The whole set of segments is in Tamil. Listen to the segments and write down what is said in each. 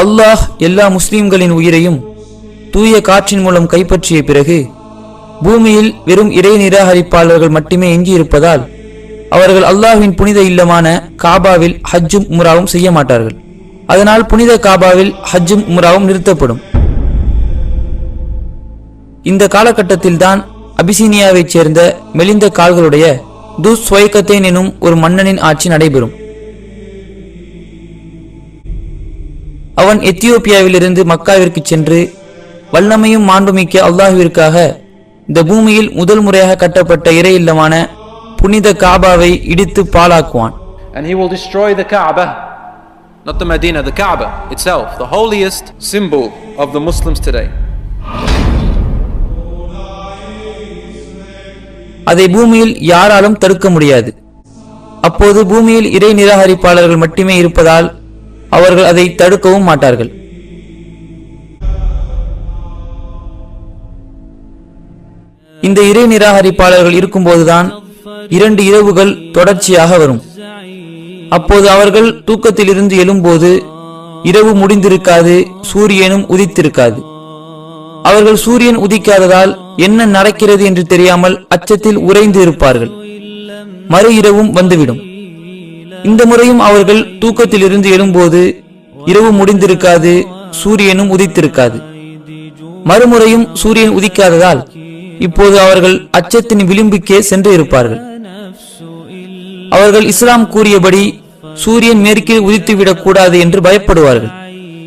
அல்லாஹ் எல்லா முஸ்லிம்களின் உயிரையும் தூய காற்றின் மூலம் கைப்பற்றிய பிறகு பூமியில் வெறும் இறை நிராகரிப்பாளர்கள் மட்டுமே எஞ்சியிருப்பதால் அவர்கள் அல்லாஹ்வின் புனித இல்லமான காபாவில் ஹஜ்ஜும் உம்ராவும் செய்ய மாட்டார்கள். அதனால் புனித காபாவில் ஹஜ்ஜும் உம்ராவும் நிறுத்தப்படும். இந்த காலகட்டத்தில்தான் அபிசீனியாவைச் சேர்ந்த மெலிந்த கால்களுடைய துஸ் எனும் ஒரு மன்னனின் ஆட்சி நடைபெறும். அவன் எத்தியோப்பியாவிலிருந்து மக்காவிற்கு சென்று வல்லமையும் மாண்புமிக்க அல்லாஹுவிற்காக இந்த பூமியில் முதல் முறையாக கட்டப்பட்ட இறை இல்லமான புனித காபாவை இடித்து பாழாக்குவான் And he will destroy the Kaaba, not the Medina, the Kaaba itself, the holiest symbol of the Muslims today. அதை பூமியில் யாராலும் தடுக்க முடியாது அப்போது பூமியில் இறை நிராகரிப்பாளர்கள் மட்டுமே இருப்பதால் அவர்கள் அதை தடுக்கவும் மாட்டார்கள். இந்த இறை நிராகரிப்பாளர்கள் இருக்கும்போதுதான் இரண்டு இரவுகள் தொடர்ச்சியாக வரும். அப்போது அவர்கள் தூக்கத்திலிருந்து எழும்போது இரவு முடிந்திருக்காது சூரியனும் உதித்திருக்காது. அவர்கள் சூரியன் உதிக்காததால் என்ன நடக்கிறது என்று தெரியாமல் அச்சத்தில் உறைந்து இருப்பார்கள். மறு இரவும் வந்துவிடும். இந்த முறையும் அவர்கள் தூக்கத்திலிருந்து எழும்போது இரவு முடிந்திருக்காது சூரியனும் உதித்திருக்காது. மறுமுறையும் சூரியன் உதிக்காததால் இப்போது அவர்கள் அச்சத்தின் விளிம்புக்கே சென்று இருப்பார்கள். அவர்கள் இஸ்லாம் கூறியபடி சூரியன் மேற்கில் உதித்துவிடக் கூடாது என்று பயப்படுவார்கள்.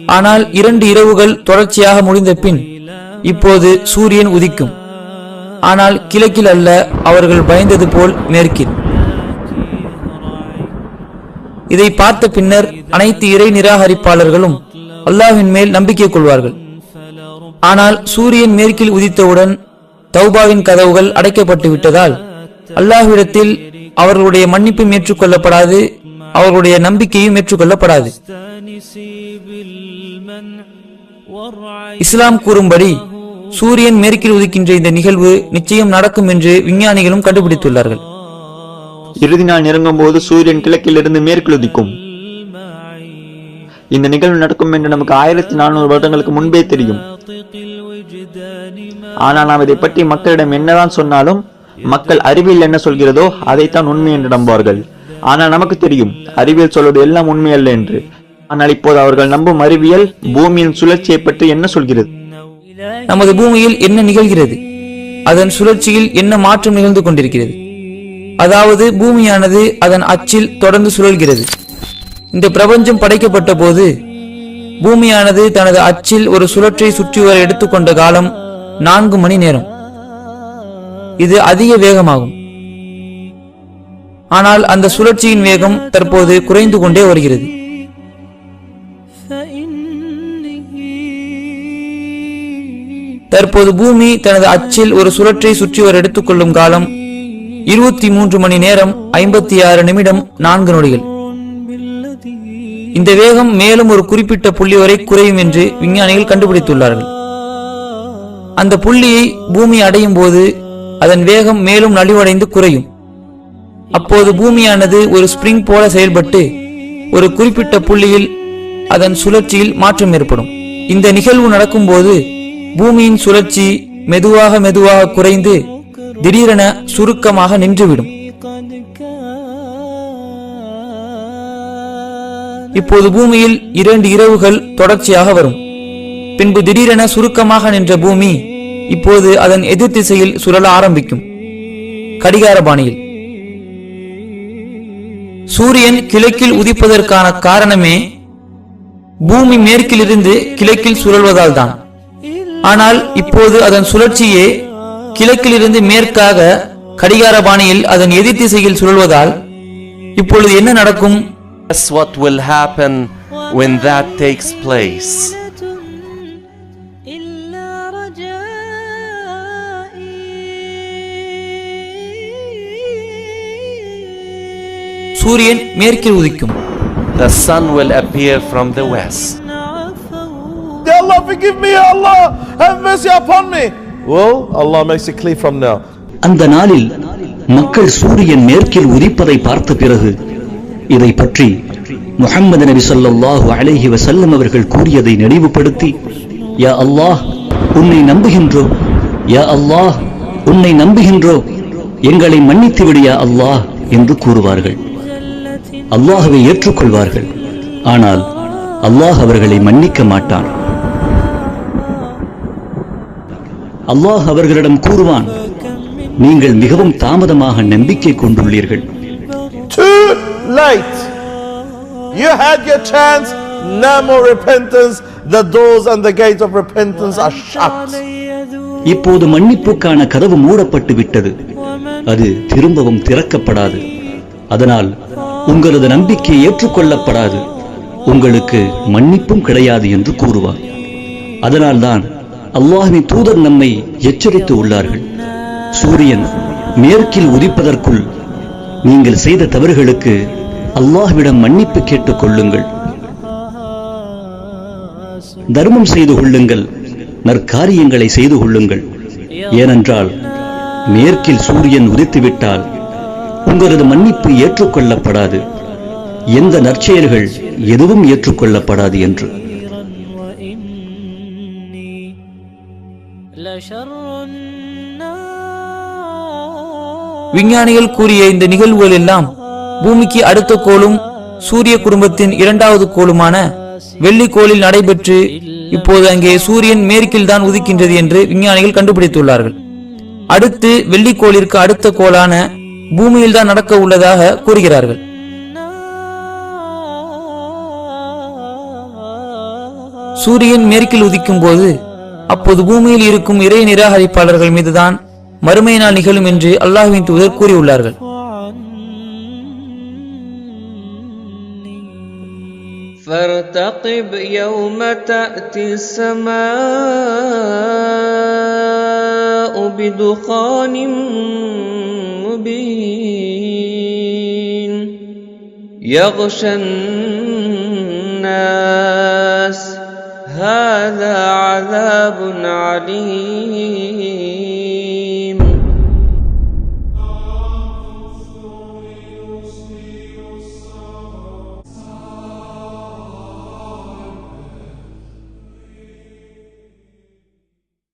ஆனால் இரண்டு இரவுகள் தொடர்ச்சியாக முடிந்த பின் இப்போது சூரியன் உதிக்கும். ஆனால் கிழக்கில் அல்ல அவர்கள் பயந்தது போல் மேற்கில். இதை பார்த்த பின்னர் அனைத்து இறை நிராகரிப்பாளர்களும் அல்லாஹின் மேல் நம்பிக்கை கொள்வார்கள். ஆனால் சூரியன் மேற்கில் உதித்தவுடன் தௌபாவின் கதவுகள் அடைக்கப்பட்டு விட்டதால் அல்லாஹ்விடத்தில் அவர்களுடைய மன்னிப்பும் ஏற்றுக்கொள்ளப்படாது அவர்களுடைய நம்பிக்கையும் ஏற்றுக்கொள்ளப்படாது. இஸ்லாம் கூறும்படி சூரியன் மேற்கில் உதிக்கின்ற இந்த நிகழ்வு நிச்சயம் நடக்கும் என்று விஞ்ஞானிகளும் கண்டுபிடித்துள்ளார்கள். இறுதி நாள் நெருங்கும் போது சூரியன் கிழக்கிலிருந்து மேற்கில் இந்த நிகழ்வு நடக்கும் என்று நமக்கு ஆயிரத்தி நானூறு வருடங்களுக்கு முன்பே தெரியும். ஆனால் நாம் இதை பற்றி மக்களிடம் என்னதான் சொன்னாலும் மக்கள் அறிவியல் என்ன சொல்கிறதோ அதைத்தான் உண்மை என்று நம்புவார்கள். ஆனால் நமக்கு தெரியும் அறிவியல் சொல்வது எல்லாம் உண்மை அல்ல என்று. ஆனால் இப்போது அவர்கள் நம்பும் அறிவியல் பூமியின் சுழற்சியை பற்றி என்ன சொல்கிறது? நமது பூமியில் என்ன நிகழ்கிறது? அதன் சுழற்சியில் என்ன மாற்றம் நிகழ்ந்து கொண்டிருக்கிறது? அதாவது பூமியானது அதன் அச்சில் தொடர்ந்து சுழல்கிறது. இந்த பிரபஞ்சம் படைக்கப்பட்ட போது பூமியானது தனது அச்சில் ஒரு சுழற்றை சுற்றி வர எடுத்துக்கொண்ட காலம் நான்கு மணி நேரம். இது அதிக வேகமாகும். ஆனால் அந்த சுழற்சியின் வேகம் தற்போது குறைந்து கொண்டே வருகிறது. தற்போது பூமி தனது அச்சில் ஒரு சுழற்றை சுற்றி வர எடுத்துக்கொள்ளும் காலம் இருபத்தி மூன்று மணி நேரம் ஐம்பத்தி ஆறு நிமிடம் நான்கு நொடிகள். இந்த வேகம் மேலும் ஒரு குறிப்பிட்ட புள்ளி வரை குறையும் என்று விஞ்ஞானிகள் கண்டுபிடித்துள்ளார்கள். அந்த புள்ளியை பூமி அடையும் போது அதன் வேகம் மேலும் நலிவடைந்து குறையும். அப்போது பூமியானது ஒரு ஸ்பிரிங் போல செயல்பட்டு ஒரு குறிப்பிட்ட புள்ளியில் அதன் சுழற்சியில் மாற்றம் ஏற்படும். இந்த நிகழ்வு நடக்கும்போது பூமியின் சுழற்சி மெதுவாக மெதுவாக குறைந்து திடீரென சுருக்கமாக நின்றுவிடும். இப்போது பூமியில் இரண்டு இரவுகள் தொடர்ச்சியாக வரும். பின்பு திடீரென சுருக்கமாக நின்ற பூமி இப்போது அதன் எதிர் திசையில் சுழல ஆரம்பிக்கும். கடிகார பாணியில். சூரியன் கிழக்கில் உதிப்பதற்கான காரணமே பூமி மேற்கிலிருந்து கிழக்கில் சுழல்வதால் தான் ஆனால் இப்போது அதன் சுழற்சியே கிழக்கிலிருந்து மேற்காக கடிகார பாணியில் அதன் எதிர் திசையில் சுழல்வதால் இப்பொழுது என்ன நடக்கும் That's what will happen when that takes place. சூரியன் மேற்கில் உதிக்கும் The sun will appear from the west. Allah forgive me, Allah, have mercy upon me. Well, Allah makes it clear from now. அந்த நாளில் மக்கள் சூரியன் மேற்கில் உதிப்பதை பார்த்த பிறகு இதை பற்றி முகமது நபி சொல்லாஹு அலஹி வசல்லம் அவர்கள் கூறியதை நினைவுபடுத்தி யா அல்லாஹ் உன்னை நம்புகின்றோம் யா அல்லாஹ் உன்னை நம்புகின்றோம் எங்களை மன்னித்து விடியா அல்லாஹ் என்று கூறுவார்கள். அல்லாஹுவை ஏற்றுக்கொள்வார்கள். ஆனால் அல்லாஹ் அவர்களை மன்னிக்க மாட்டான். அல்லாஹ் அவர்களிடம் கூறுவான் நீங்கள் மிகவும் தாமதமாக நம்பிக்கை கொண்டுள்ளீர்கள். You had your chance. No more repentance. The doors and the gates of repentance are shut. இப்போது மன்னிப்புக்கான கதவு மூடப்பட்டு விட்டது அது திரும்பவும் திறக்கப்படாது அதனால் உங்களது நம்பிக்கை ஏற்றுக்கொள்ளப்படாது உங்களுக்கு மன்னிப்பும் கிடையாது என்று கூறுவார் அதனால்தான் அல்லாஹின் தூதர் நம்மை எச்சரித்து உள்ளார்கள். சூரியன் மேற்கில் உதிப்பதற்குள் நீங்கள் செய்த தவறுகளுக்கு அல்லாஹ்விடம் மன்னிப்பு கேட்டுக் கொள்ளுங்கள். தர்மம் செய்து கொள்ளுங்கள் நற்காரியங்களை செய்து கொள்ளுங்கள். ஏனென்றால் மேற்கில் சூரியன் உதித்துவிட்டால் உங்களது மன்னிப்பு ஏற்றுக்கொள்ளப்படாது. எந்த நற்செயல்கள் எதுவும் ஏற்றுக்கொள்ளப்படாது என்று. விஞ்ஞானிகள் கூறிய இந்த நிகழ்வுகள் எல்லாம் பூமிக்கு அடுத்த கோளும் சூரிய குடும்பத்தின் இரண்டாவது கோளுமான வெள்ளி கோளில் நடைபெற்று இப்போது அங்கே சூரியன் மேற்கில் தான் உதிக்கின்றது என்று விஞ்ஞானிகள் கண்டுபிடித்துள்ளார்கள். அடுத்து வெள்ளிக்கோளிற்கு அடுத்த கோளான பூமியில் தான் நடக்க உள்ளதாக கூறுகிறார்கள். சூரியன் மேற்கில் உதிக்கும் போது அப்போது பூமியில் இருக்கும் இறை நிராகரிப்பாளர்கள் மீதுதான் மறுமை நாள் நிகழும் என்று அல்லாஹ்வின் தூதர் கூறியுள்ளார்கள் فارتقب يوم تأتي السماء بدخان مبين يغشى الناس هذا عذاب عليم.